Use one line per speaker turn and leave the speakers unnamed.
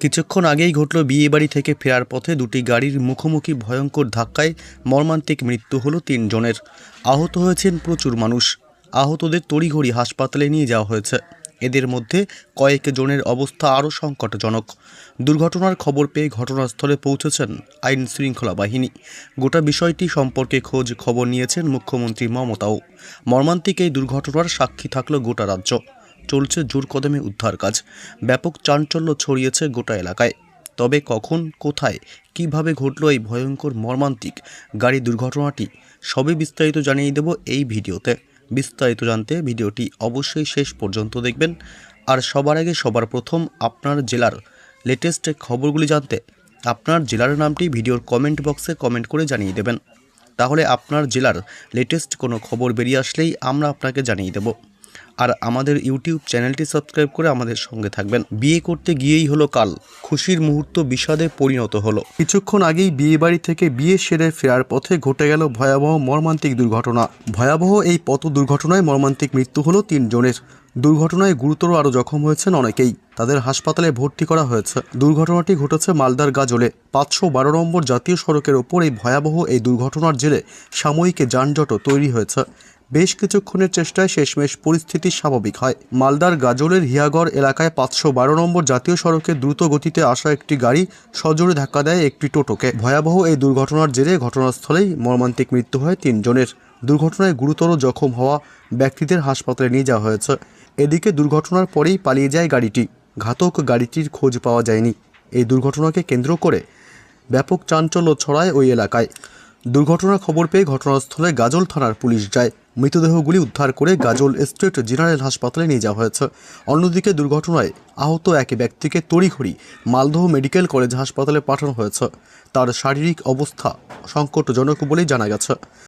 কিছুক্ষণ আগেই ঘটল বিয়েবাড়ি থেকে ফেরার পথে দুটি গাড়ির মুখোমুখি ভয়ঙ্কর ধাক্কায় মর্মান্তিক মৃত্যু হলো তিনজনের। আহত হয়েছেন প্রচুর মানুষ। আহতদের তড়িঘড়ি হাসপাতালে নিয়ে যাওয়া হয়েছে। এদের মধ্যে কয়েক জনের অবস্থা আরও সংকটজনক। দুর্ঘটনার খবর পেয়ে ঘটনাস্থলে পৌঁছেছেন আইন শৃঙ্খলা বাহিনী। গোটা বিষয়টি সম্পর্কে খোঁজ খবর নিয়েছেন মুখ্যমন্ত্রী মমতাও। মর্মান্তিক এই দুর্ঘটনার সাক্ষী থাকল গোটা রাজ্য। চলছে জোর কদমে উদ্ধার কাজ। ব্যাপক চাঞ্চল্য ছড়িয়েছে গোটা এলাকায়। তবে কখন, কোথায়, কীভাবে ঘটল এই ভয়ঙ্কর মর্মান্তিক গাড়ি দুর্ঘটনাটি, সবই বিস্তারিত জানিয়ে দেব এই ভিডিওতে। বিস্তারিত জানতে ভিডিওটি অবশ্যই শেষ পর্যন্ত দেখবেন। আর সবার আগে সবার প্রথম আপনার জেলার লেটেস্ট খবরগুলি জানতে আপনার জেলার নামটি ভিডিওর কমেন্ট বক্সে কমেন্ট করে জানিয়ে দেবেন। তাহলে আপনার জেলার লেটেস্ট কোনো খবর বেরিয়ে আসলেই আমরা আপনাকে জানিয়ে দেব। আর আমাদের ইউটিউব চ্যানেলটি সাবস্ক্রাইব করে আমাদের সঙ্গে থাকবেন। বিয়ে করতে গিয়েই হলো কাল। খুশির মুহূর্ত বিষাদে পরিণত হলো। কিছুক্ষণ আগেই বিয়ে বাড়ি থেকে বিয়ে সেরে ফেরার পথে ঘটে গেল ভয়াবহ মর্মান্তিক দুর্ঘটনা। ভয়াবহ এই পথ দুর্ঘটনায় মর্মান্তিক মৃত্যু হলো তিনজনের। দুর্ঘটনায় গুরুতর আরও জখম হয়েছেন অনেকেই। তাদের হাসপাতালে ভর্তি করা হয়েছে। দুর্ঘটনাটি ঘটেছে মালদার গাজলে। পাঁচশো বারো নম্বর জাতীয় সড়কের ওপর এই ভয়াবহ এই দুর্ঘটনার জেরে সাময়িক যানজটও তৈরি হয়েছে। বেশ কিছুক্ষণের চেষ্টায় শেষমেশ পরিস্থিতি স্বাভাবিক হয়। মালদার গাজলের হিয়াগড় এলাকায় পাঁচশো বারো নম্বর জাতীয় সড়কে দ্রুত গতিতে আসা একটি গাড়ি সজোরে ধাক্কা দেয় একটি টোটোকে। ভয়াবহ এই দুর্ঘটনার জেরে ঘটনাস্থলেই মর্মান্তিক মৃত্যু হয় তিনজনের। দুর্ঘটনায় গুরুতর জখম হওয়া ব্যক্তিদের হাসপাতালে নিয়ে যাওয়া হয়েছে। এদিকে দুর্ঘটনার পরেই পালিয়ে যায় গাড়িটি। ঘাতক গাড়িটির খোঁজ পাওয়া যায়নি। এই দুর্ঘটনাকে কেন্দ্র করে ব্যাপক চাঞ্চল্য ছড়ায় ওই এলাকায়। দুর্ঘটনার খবর পেয়ে ঘটনাস্থলে গাজল থানার পুলিশ যায়। মৃতদেহগুলি উদ্ধার করে গাজল স্টেট জেনারেল হাসপাতালে নিয়ে যাওয়া হয়েছে। অন্যদিকে দুর্ঘটনায় আহত এক ব্যক্তিকে তড়িঘড়ি মালদহ মেডিকেল কলেজ হাসপাতালে পাঠানো হয়েছে। তার শারীরিক অবস্থা সংকটজনক বলেই জানা গেছে।